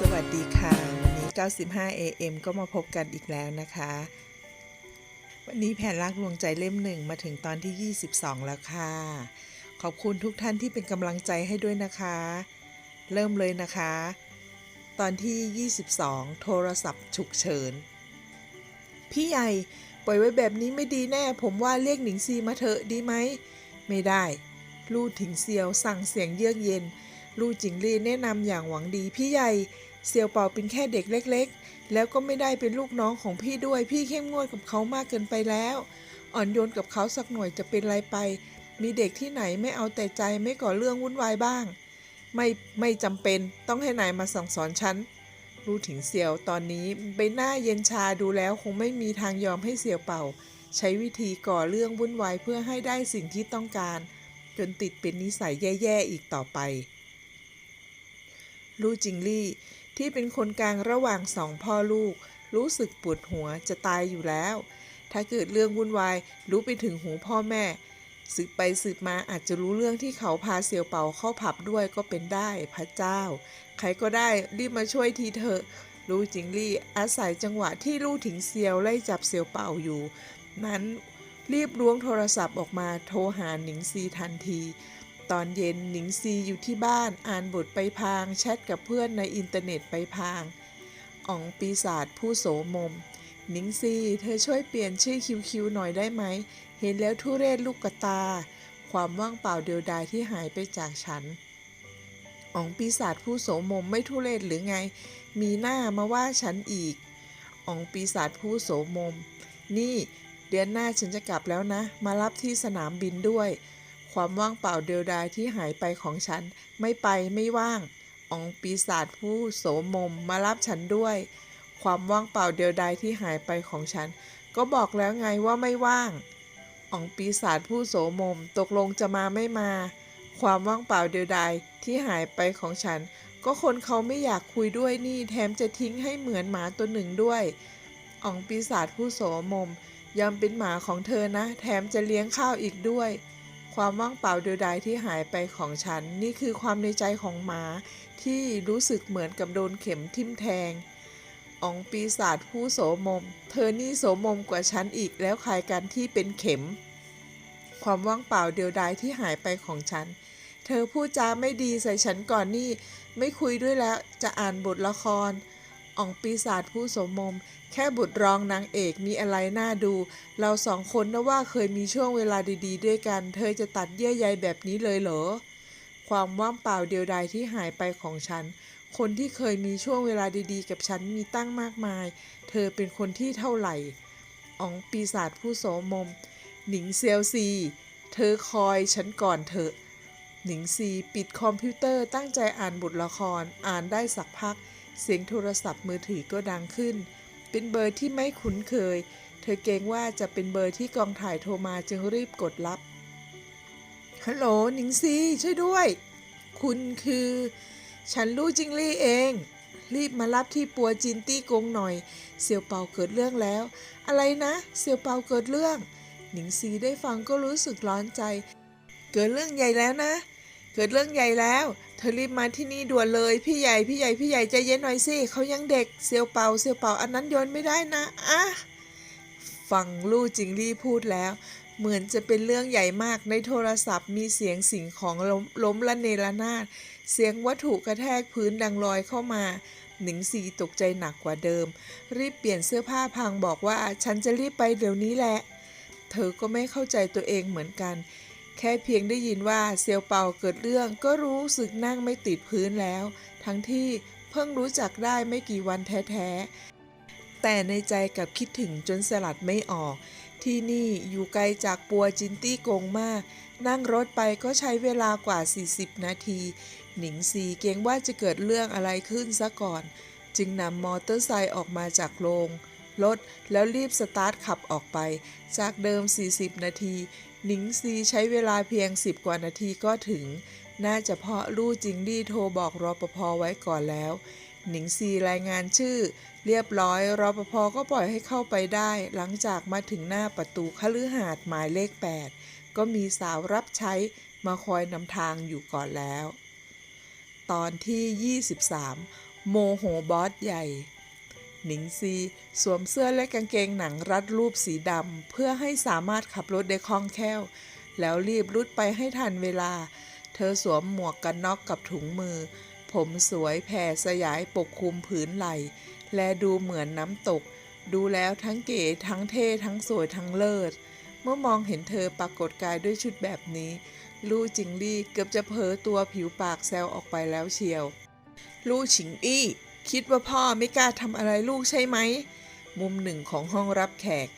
สวัสดีค่ะ วันนี้ 95 AM ก็มาพบกันอีกแล้วนะคะ วันนี้แผนรักลวงใจเล่มหนึ่งมาถึงตอนที่ 22 แล้วค่ะ ขอบคุณทุกท่านที่เป็นกำลังใจให้ด้วยนะคะ เริ่มเลยนะคะ ตอนที่ 22 โทรศัพท์ฉุกเฉิน พี่ใหญ่ปล่อยไว้แบบนี้ไม่ดีแน่ ผมว่าเรียกหนิงซีมาเถอะดีไหม ไม่ได้ ลู่ถิงเซียวสั่งเสียงเยือกเย็น ลู่จิงลี่แนะนำอย่างหวังดีพี่ใหญ่เซียวเป่าเป็นแค่เด็กเล็ก ๆ แล้วก็ไม่ได้เป็นลูกน้องของพี่ด้วย พี่เข้มงวดกับเขามากเกินไปแล้ว อ่อนโยนกับเขาสักหน่อยจะเป็นไรไป มีเด็กที่ไหนไม่เอาแต่ใจไม่ก่อเรื่องวุ่นวายบ้าง ไม่ไม่จำเป็นต้องให้นายมาสั่งสอนฉันรู้ถิงเซียวตอนนี้ใบหน้าเย็นชาดูแล้วคงไม่มีทางยอมให้เซียวเป่า ใช้วิธีก่อเรื่องวุ่นวายเพื่อให้ได้สิ่งที่ต้องการ จนติดเป็นนิสัยแย่ๆอีกต่อไป ลู่จิงลี่ ที่เป็นคนกลางระหว่างสองพ่อลูก รู้สึกปวดหัวจะตายอยู่แล้ว ถ้าเกิดเรื่องวุ่นวายรู้ไปถึงหูพ่อแม่สืบไปสืบมาอาจจะรู้เรื่องที่เขาพาเสี่ยวเปาเข้าผับด้วยก็เป็นได้พระเจ้า ใครก็ได้รีบมาช่วยทีเถอะลู่จิงลี่อาศัยจังหวะที่ลู่ถิงเซียวไล่จับเสี่ยวเปาอยู่ นั้นรีบล้วงโทรศัพท์ออกมาโทรหาหนิงซีทันที ตอนเย็นหนิงซีอยู่ที่บ้านอ่านบทไปพางแชทกับเพื่อนในอินเทอร์เน็ตไปพางอ๋องปีศาจผู้โสมมหนิงซีเธอช่วยเปลี่ยนชื่อคิวคิวหน่อยได้ไหม เห็นแล้วทุเรศลูกกระตา ความว่างเปล่าเดียวดายที่หายไปจากฉันอ๋องปีศาจผู้โสมมไม่ทุเรศหรือไง มีหน้ามาว่าฉันอีกอ๋องปีศาจผู้โสมม นี่ เดือนหน้าฉันจะกลับแล้วนะ มารับที่สนามบินด้วย ความว่างเปล่าเดียวดายที่หายไปของฉัน ไม่ไปไม่ว่างองปีศาจผู้โสมมมารับฉันด้วย ความว่างเปล่าเดียวดายที่หายไปของฉัน ก็บอกแล้วไงว่าไม่ว่างองปีศาจผู้โสมมตกลงจะมาไม่มา ความว่างเปล่าเดียวดายที่หายไปของฉัน ก็คนเขาไม่อยากคุยด้วยนี่แถมจะทิ้งให้เหมือนหมาตัวหนึ่งด้วยองปีศาจผู้โสมมยอมเป็นหมาของเธอนะ แถมจะเลี้ยงข้าวอีกด้วย ความว่างเปล่าเดียวดายที่หายไปของฉัน นี่คือความในใจของหมาที่รู้สึกเหมือนกับโดนเข็มทิ่มแทงอองปีศาจผู้โสมม เธอนี่โสมมกว่าฉันอีกแล้วใครกันที่เป็นเข็ม ความว่างเปล่าเดียวดายที่หายไปของฉัน เธอพูดจาไม่ดีใส่ฉันก่อนนี่ ไม่คุยด้วยแล้วจะอ่านบทละคร อองปีศาจผู้สมมแค่บทรองนางเอกมีอะไรน่าดู เราสองคนนะว่าเคยมีช่วงเวลาดีๆ ด้วยกัน เธอจะตัดเยื่อใยแบบนี้เลยเหรอ ความว่างเปล่าเดียวดายที่หายไปของฉัน คนที่เคยมีช่วงเวลาดีๆ กับฉันมีตั้งมากมาย เธอเป็นคนที่เท่าไหร่อ๋องปีศาจผู้โสมม หนิงเซียวซี เธอคอยฉันก่อนเถอะ หนิงซีปิดคอมพิวเตอร์ตั้งใจอ่านบทละคร อ่านได้สักพัก เสียงโทรศัพท์มือถือก็ดังขึ้น เป็นเบอร์ที่ไม่คุ้นเคย เธอเกรงว่าจะเป็นเบอร์ที่กองถ่ายโทรมาจึงรีบกดรับ ฮัลโหลหนิงซีช่วยด้วย คุณคือ ฉันลู่จิงลี่เอง รีบมารับที่ปัวจินตี้กงหน่อยเซียวเปาเกิดเรื่องแล้ว อะไรนะเซียวเปาเกิดเรื่อง หนิงซีได้ฟังก็รู้สึกร้อนใจ เกิดเรื่องใหญ่แล้วนะ เกิดเรื่องใหญ่แล้ว เธอรีบมาที่นี่ด่วนเลย พี่ใหญ่ พี่ใหญ่ พี่ใหญ่ใจเย็นหน่อยสิเขายังเด็ก เซียวเปา เซียวเปา อันนั้นโยนไม่ได้นะอะฟังลู่จิงลี่พูดแล้ว เหมือนจะเป็นเรื่องใหญ่มาก ในโทรศัพท์มีเสียงสิ่งของล้มล้มละเนระนาด เสียงวัตถุกระแทกพื้นดังลอยเข้ามา หนิงซีตกใจหนักกว่าเดิม รีบเปลี่ยนเสื้อผ้าพังบอกว่า ฉันจะรีบไปเดี๋ยวนี้แหละ เธอก็ไม่เข้าใจตัวเองเหมือนกัน แค่เพียงได้ยินว่าเซียวเปาเกิดเรื่องก็รู้สึกนั่งไม่ติดพื้นแล้ว ทั้งที่เพิ่งรู้จักได้ไม่กี่วันแท้ๆ แต่ในใจกลับคิดถึงจนสลัดไม่ออก ที่นี่อยู่ไกลจากปัวจินตี้กงมาก นั่งรถไปก็ใช้เวลากว่า 40 นาที หนิงซีเกรงว่าจะเกิดเรื่องอะไรขึ้นซะก่อน จึงนำมอเตอร์ไซค์ออกมาจากโรงรถแล้วรีบสตาร์ทขับออกไป จากเดิม 40 นาที หนิงซีใช้เวลาเพียง10กว่านาทีก็ถึง น่าจะเพราะลู่จิงดี้โทรบอกรอปภไว้ก่อนแล้ว หนิงซีรายงานชื่อ เรียบร้อยรอปภก็ปล่อยให้เข้าไปได้ หลังจากมาถึงหน้าประตูคฤหาสน์หมายเลข 8 ก็มีสาวรับใช้มาคอยนำทางอยู่ก่อนแล้ว ตอนที่ 23 โมโหบอสใหญ่ หนิงซีสวมเสื้อและกางเกงหนังรัดรูปสีดำเพื่อให้สามารถขับรถได้คล่องแคล่ว แล้วรีบรุดไปให้ทันเวลา เธอสวมหมวกกันน็อกกับถุงมือ ผมสวยแผ่สยายปกคลุมผืนไหล่ และดูเหมือนน้ำตก ดูแล้วทั้งเก๋ทั้งเท่ทั้งสวยทั้งเลิศ เมื่อมองเห็นเธอปรากฏกายด้วยชุดแบบนี้ ลู่จิงลี่เกือบจะเผลอตัวผิวปากแซวออกไปแล้วเชียว ลู่ฉิงอี้ คิดว่าพ่อไม่กล้าทำอะไรลูกใช่ไหม มุมหนึ่งของห้องรับแขก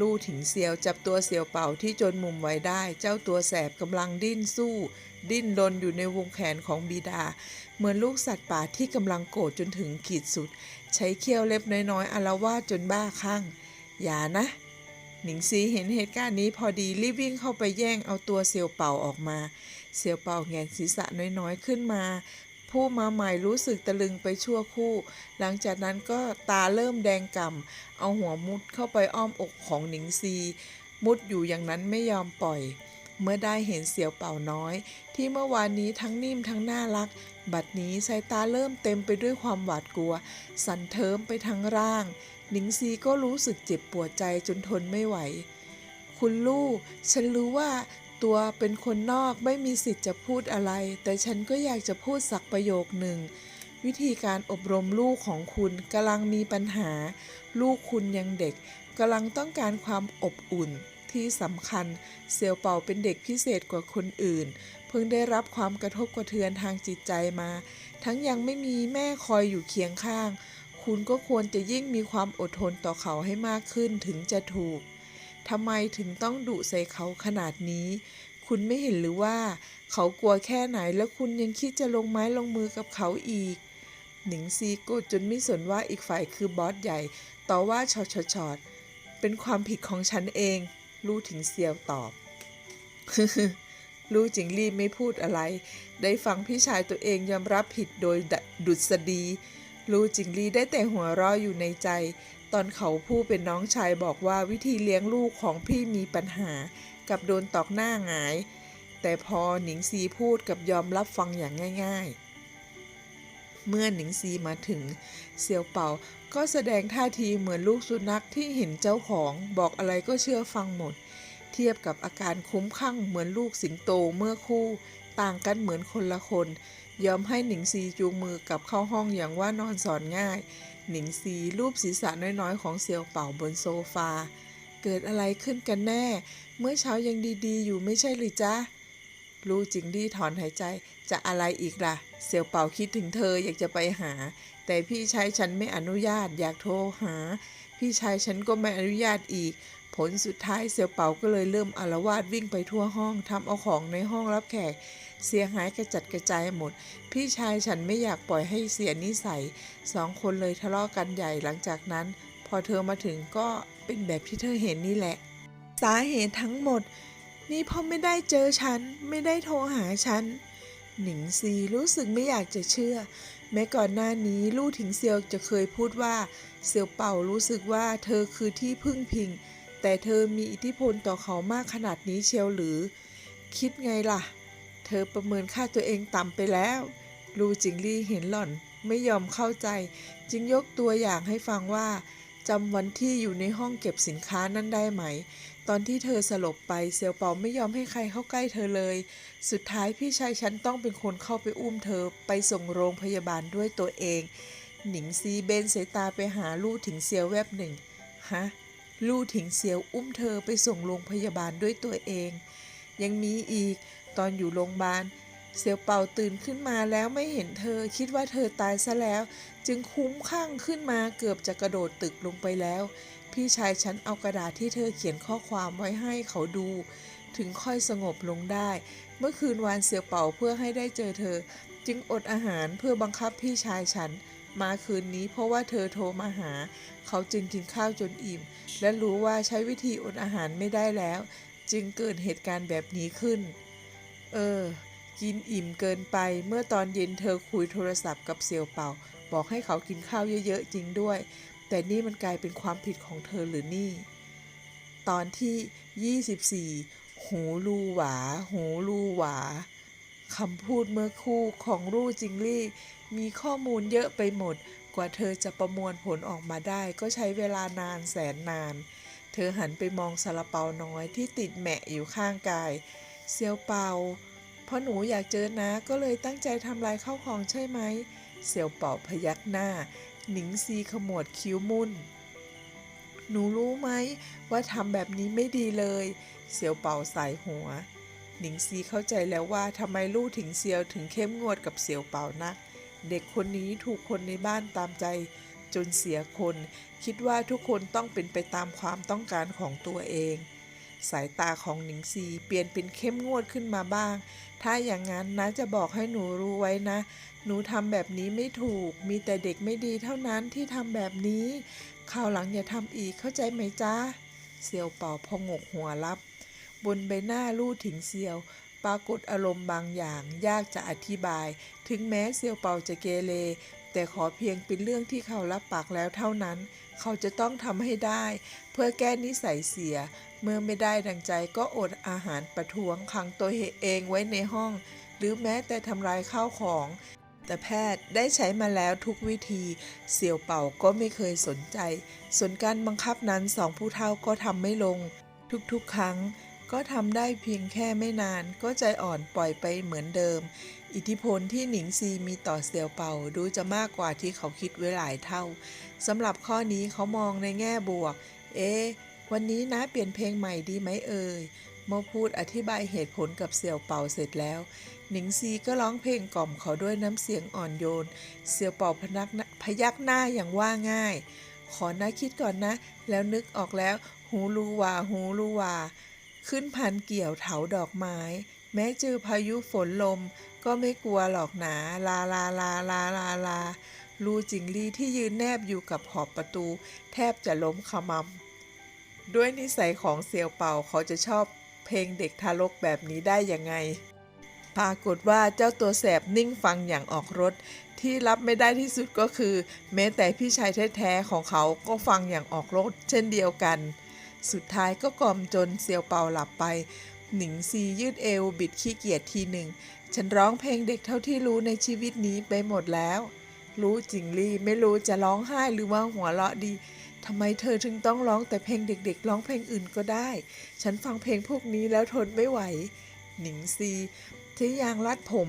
ลู่ถิงเซียวจับตัวเซียวเป่าที่จนมุมไว้ได้ เจ้าตัวแสบกำลังดิ้นสู้ ดิ้นรนอยู่ในวงแขนของบิดา เหมือนลูกสัตว์ป่าที่กำลังโกรธจนถึงขีดสุด ใช้เขี้ยวเล็บน้อยๆอารวาจนบ้าคลั่ง อย่านะ หนิงซีเห็นเหตุการณ์นี้พอดีรีบวิ่งเข้าไปแย่งเอาตัวเซียวเป่าออกมา เซียวเป่าแงนศีรษะน้อยๆขึ้นมา ผู้มาใหม่รู้สึกตะลึงไปชั่วคู่ หลังจากนั้นก็ตาเริ่มแดงก่ำ เอาหัวมุดเข้าไปอ้อมอกของหนิงซี มุดอยู่อย่างนั้นไม่ยอมปล่อย เมื่อได้เห็นเสี่ยวเป่าน้อย ที่เมื่อวานนี้ทั้งนิ่มทั้งน่ารัก บัดนี้สายตาเริ่มเต็มไปด้วยความหวาดกลัว สั่นเทิมไปทั้งร่าง หนิงซีก็รู้สึกเจ็บปวดใจจนทนไม่ไหว คุณลูก ฉันรู้ว่า ตัวเป็นคนนอกไม่มีสิทธิ์จะพูดอะไร แต่ฉันก็อยากจะพูดสักประโยคหนึ่ง วิธีการอบรมลูกของคุณกำลังมีปัญหา ลูกคุณยังเด็กกำลังต้องการความอบอุ่นที่สำคัญเซียวเป่าเป็นเด็กพิเศษกว่าคนอื่น เพิ่งได้รับความกระทบกระเทือนทางจิตใจมา ทั้งยังไม่มีแม่คอยอยู่เคียงข้าง คุณก็ควรจะยิ่งมีความอดทนต่อเขาให้มากขึ้นถึงจะถูก ทำไมถึงต้องดุใส่เขาขนาดนี้ คุณไม่เห็นหรือว่า เขากลัวแค่ไหนแล้วคุณยังคิดจะลงไม้ลงมือกับเขาอีก หนิงซีโกจนไม่สนว่าอีกฝ่ายคือบอสใหญ่ ต่อว่าชอชอชอดเป็นความผิดของฉันเอง ลู่ถิงเซียวตอบลู่จิงลี่ไม่พูดอะไร ได้ฟังพี่ชายตัวเองยอมรับผิดโดยดดุษฎีลู่จิงลี่ได้แต่หัวเราะอยู่ในใจ ตอนเขาผู้เป็นน้องชายบอกว่าวิธีเลี้ยงลูกของพี่มีปัญหา กับโดนตอกหน้าหงาย แต่พอหนิงซีพูดกับยอมรับฟังอย่างง่าย ๆ เมื่อหนิงซีมาถึงเซียวเป่าก็แสดงท่าทีเหมือนลูกสุนัขที่เห็นเจ้าของบอกอะไรก็เชื่อฟังหมด เทียบกับอาการคุ้มข้างเหมือนลูกสิงโตเมื่อคู่ ต่างกันเหมือนคนละคน ยอมให้หนิงซีจูงมือกลับเข้าห้องอย่างว่านอนสอนง่าย หนิงซีรูปศีรษะน้อยๆ ของเซียวเป่าบนโซฟา เกิดอะไรขึ้นกันแน่ เมื่อเช้ายังดีๆ อยู่ไม่ใช่หรือจ๊ะลู่จิงดี้ถอนหายใจจะอะไรอีกล่ะ เสี่ยวเป่าคิดถึงเธออยากจะไปหา แต่พี่ชายฉันไม่อนุญาตอยากโทรหา พี่ชายฉันก็ไม่อนุญาตอีก ผลสุดท้ายเสี่ยวเป่าก็เลยเริ่มอารวาสวิ่งไปทั่วห้องทำเอาของในห้องรับแขก เสียหายกระจัดกระจายหมด พี่ชายฉันไม่อยากปล่อยให้เสียนิสัยสองคนเลยทะเลาะกันใหญ่หลังจากนั้น พอเธอมาถึงก็เป็นแบบที่เธอเห็นนี่แหละ สาเหตุทั้งหมด นี่เพราะไม่ได้เจอฉัน ไม่ได้โทรหาฉันหนิงซีรู้สึกไม่อยากจะเชื่อ แม้ก่อนหน้านี้ลู่ถิงเซียวจะเคยพูดว่า เซียวเป่ารู้สึกว่าเธอคือที่พึ่งพิง แต่เธอมีอิทธิพลต่อเขามากขนาดนี้เชียวหรือ คิดไงล่ะ เธอประเมินค่าตัวเองต่ำไปแล้วลู่จิงลี่เห็นหล่อนไม่ยอมเข้าใจ จึงยกตัวอย่างให้ฟังว่าจำวันที่อยู่ในห้องเก็บสินค้านั้นได้ไหม ตอนที่เธอสลบไปเซียวเปาไม่ยอมให้ใครเข้าใกล้เธอเลย สุดท้ายพี่ชายฉันต้องเป็นคนเข้าไปอุ้มเธอไปส่งโรงพยาบาลด้วยตัวเอง หนิงซีเบนสายตาไปหาลู่ถิงเซียวแวบหนึ่ง ฮะ ลู่ถิงเซียวอุ้มเธอไปส่งโรงพยาบาลด้วยตัวเอง ยังมีอีกตอนอยู่โรงพยาบาลเซียวเป่าตื่นขึ้นมาแล้วไม่เห็นเธอคิดว่าเธอตายซะแล้ว จึงคุ้มข้างขึ้นมาเกือบจะกระโดดตึกลงไปแล้ว พี่ชายฉันเอากระดาษที่เธอเขียนข้อความไว้ให้เขาดู ถึงค่อยสงบลงได้ เมื่อคืนวานเสียวเป่าเพื่อให้ได้เจอเธอ จึงอดอาหารเพื่อบังคับพี่ชายฉัน มาคืนนี้เพราะว่าเธอโทรมาหา เขาจึงกินข้าวจนอิ่ม และรู้ว่าใช้วิธีอดอาหารไม่ได้แล้ว จึงเกิดเหตุการณ์แบบนี้ขึ้น เออ กินอิ่มเกินไป เมื่อตอนเย็นเธอคุยโทรศัพท์กับเซียวเป่า บอกให้เขากินข้าวเยอะๆจริงด้วย แต่นี่มันกลายเป็นความผิดของเธอหรือนี่ ตอนที่ 24 หูลูหวา หูลูหวา คำพูดเมื่อคู่ของรู่จิงลี่ มีข้อมูลเยอะไปหมด กว่าเธอจะประมวลผลออกมาได้ก็ใช้เวลานานแสนนาน เธอหันไปมองซาลาเปาน้อยที่ติดแหมะอยู่ข้างกาย เซียวเปาเพราะหนูอยากเจอนะก็เลยตั้งใจทำลายข้าวของใช่ไหม เซียวเป่าพยักหน้า หนิงซีขมวดคิ้วมุ่น หนูรู้ไหมว่าทำแบบนี้ไม่ดีเลย เซียวเป่าสายหัว หนิงซีเข้าใจแล้วว่าทำไมลู่ถิงเซียวถึงเข้มงวดกับเซียวเป่านัก เด็กคนนี้ถูกคนในบ้านตามใจจนเสียคน คิดว่าทุกคนต้องเป็นไปตามความต้องการของตัวเอง สายตาของหนิงซีเปลี่ยนเป็นเข้มงวดขึ้นมาบ้าง ถ้าอย่างนั้นนะจะบอกให้หนูรู้ไว้นะ หนูทำแบบนี้ไม่ถูก มีแต่เด็กไม่ดีเท่านั้นที่ทำแบบนี้คราวหลังอย่าทำอีกเข้าใจไหมจ๊ะเซียวเป่าพองกหัวรับ บนใบหน้าลู่ถิงเซียว ปรากฏอารมณ์บางอย่างยากจะอธิบาย ถึงแม้เซียวเป่าจะเกเร แต่ขอเพียงเป็นเรื่องที่เขารับปากแล้วเท่านั้น เขาจะต้องทำให้ได้ เพื่อแก้นิสัยเสีย เมื่อไม่ได้ดังใจก็อดอาหารประท้วงขังตัวเองไว้ในห้อง หรือแม้แต่ทำลายข้าวของแต่แพทย์ได้ใช้มาแล้วทุกวิธี เสี่ยวเป่าก็ไม่เคยสนใจ ส่วนการบังคับนั้นสองผู้เฒ่าก็ทำไม่ลง ทุกๆ ครั้ง ก็ทำได้เพียงแค่ไม่นานก็ใจอ่อนปล่อยไปเหมือนเดิม อิทธิพลที่หนิงซีมีต่อเสี่ยวเป่าดูจะมากกว่าที่เขาคิดไว้หลายเท่าสำหรับข้อนี้เขามองในแง่บวก เอ๊ะวันนี้นะเปลี่ยนเพลงใหม่ดีไหมเอ่ยเมื่อพูดอธิบายเหตุผลกับเสี่ยวเป่าเสร็จแล้ว หนิงซีก็ร้องเพลงกล่อมเขาด้วยน้ำเสียงอ่อนโยน เสี่ยวเป่าพนักพยักหน้าอย่างว่าง่าย ขอนะคิดก่อนนะ แล้วนึกออกแล้ว หูรูวาหูรูวา ขึ้นพันเกี่ยวเถาดอกไม้ แม้เจอพายุฝนลม ก็ไม่กลัวหรอกหนา ลาลาลาลาลาลาลูจิงลี่ที่ยืนแนบอยู่กับขอบประตู แทบจะล้มขมำด้วยนิสัยของเซียวเป่าเขาจะชอบเพลงเด็กทารกแบบนี้ได้ยังไง ปรากฏว่าเจ้าตัวแสบนิ่งฟังอย่างออกรถ ที่รับไม่ได้ที่สุดก็คือ แม้แต่พี่ชายแท้ๆของเขาก็ฟังอย่างออกรถเช่นเดียวกัน สุดท้ายก็กล่อมจนเซียวเปาหลับไป หนิงซียืดเอวบิดขี้เกียจทีหนึ่ง ฉันร้องเพลงเด็กเท่าที่รู้ในชีวิตนี้ไปหมดแล้ว รู้จริงลี่ไม่รู้จะร้องไห้หรือว่าหัวเราะดีทำไมเธอถึงต้องร้องแต่เพลงเด็กๆ ร้องเพลงอื่นก็ได้ ฉันฟังเพลงพวกนี้แล้วทนไม่ไหว หนิงซีที่ยางรัดผม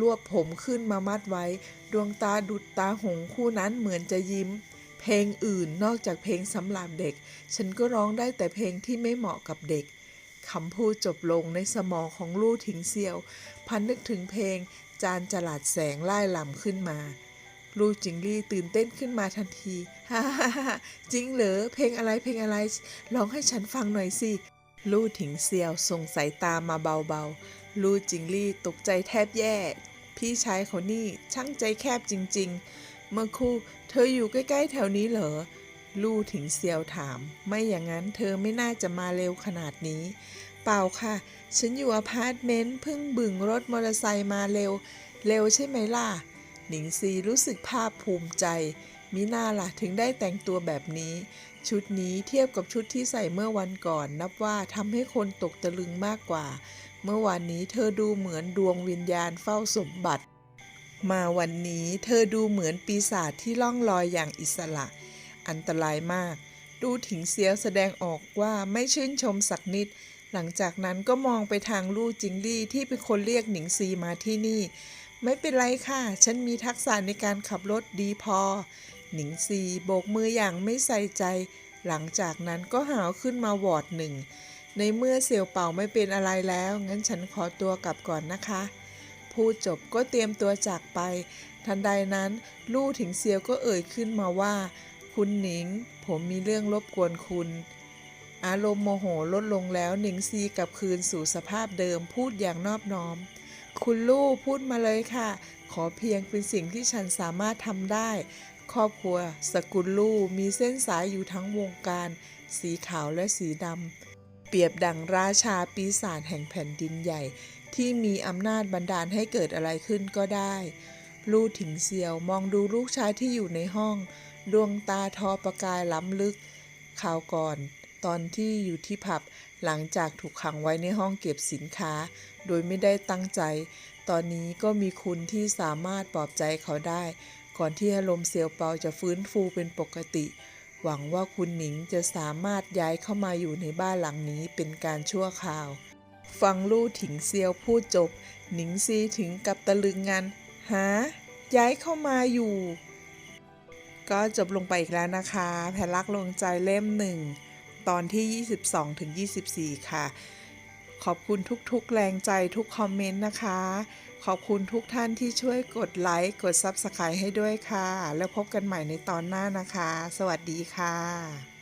รวบผมขึ้นมามัดไว้ ดวงตาดุดตาหงคู่นั้นเหมือนจะยิ้ม เพลงอื่นนอกจากเพลงสำหรับเด็ก ฉันก็ร้องได้แต่เพลงที่ไม่เหมาะกับเด็กคำพูดจบลงในสมองของลู่ถิงเซียว พันนึกถึงเพลง จานจลาดแสงไล่ลำขึ้นมา ลู่จิงลี่ตื่นเต้นขึ้นมาทันทีฮ่าฮ่าฮ่าจริงเหรอเพลงอะไรเพลงอะไรร้องให้ฉันฟังหน่อยสิลู่ถิงเซียวส่งสายตามาเบาๆลู่จิงลี่ตกใจแทบแย่ พี่ชายเขานี่ช่างใจแคบจริง ๆ เมื่อคู่เธออยู่ใกล้ๆแถวนี้เหรอ ลู่ถิงเซียวถาม ไม่อย่างนั้นเธอไม่น่าจะมาเร็วขนาดนี้ เปล่าค่ะ ฉันอยู่อพาร์ตเมนต์เพิ่งบึงรถมอเตอร์ไซค์มาเร็ว เร็วใช่ไหมล่ะ หนิงซีรู้สึกภาคภูมิใจ มิน่าล่ะถึงได้แต่งตัวแบบนี้ ชุดนี้เทียบกับชุดที่ใส่เมื่อวันก่อน นับว่าทำให้คนตกตะลึงมากกว่า เมื่อวานนี้เธอดูเหมือนดวงวิญญาณเฝ้าสมบัติ มาวันนี้เธอดูเหมือนปีศาจที่ล่องลอยอย่างอิสระ อันตรายมาก ดูถิงเสียวแสดงออกว่าไม่ชื่นชมสักนิด หลังจากนั้นก็มองไปทางลู่จิงลี่ที่เป็นคนเรียกหนิงซีมาที่นี่ ไม่เป็นไรค่ะ ฉันมีทักษะในการขับรถดีพอ หนิงซีโบกมืออย่างไม่ใส่ใจ หลังจากนั้นก็หาวขึ้นมาวอดหนึ่ง ในเมื่อเสี่ยวเป่าไม่เป็นอะไรแล้ว งั้นฉันขอตัวกลับก่อนนะคะ พูดจบก็เตรียมตัวจากไป ทันใดนั้น ลู่ถิงเซียวก็เอ่ยขึ้นมาว่า คุณหนิง ผมมีเรื่องรบกวนคุณ อารมณ์โมโหลดลงแล้วหนิงซีกลับคืนสู่สภาพเดิมพูดอย่างนอบน้อม คุณลู่พูดมาเลยค่ะ ขอเพียงเป็นสิ่งที่ฉันสามารถทำได้ ครอบครัว สกุลลู่มีเส้นสายอยู่ทั้งวงการ สีขาวและสีดำเปรียบดังราชาปีศาจแห่งแผ่นดินใหญ่ ที่มีอำนาจบันดาลให้เกิดอะไรขึ้นก็ได้ ลู่ถิงเซียวมองดูลูกชายที่อยู่ในห้อง ดวงตาทอประกายล้ำลึกข่าวก่อน ตอนที่อยู่ที่ผับหลังจากถูกขังไว้ในห้องเก็บสินค้า โดยไม่ได้ตั้งใจ ตอนนี้ก็มีคุณที่สามารถปลอบใจเขาได้ ก่อนที่อารมณ์เซียวเปาจะฟื้นฟูเป็นปกติ หวังว่าคุณหนิงจะสามารถย้ายเข้ามาอยู่ในบ้านหลังนี้เป็นการชั่วคราว ฟังลู่ถิงเซียวพูดจบ หนิงซีถึงกับตะลึงงันฮะย้ายเข้ามาอยู่ ก็จบลงไปอีกแล้วนะคะแผนรักลงใจเล่มหนึ่งตอนที่ 22ถึง24 ค่ะ ขอบคุณทุกๆ แรงใจทุกคอมเมนต์นะคะ ขอบคุณทุกท่านที่ช่วยกดไลค์ กด Subscribe ให้ด้วยค่ะ แล้วพบกันใหม่ในตอนหน้านะคะ สวัสดีค่ะ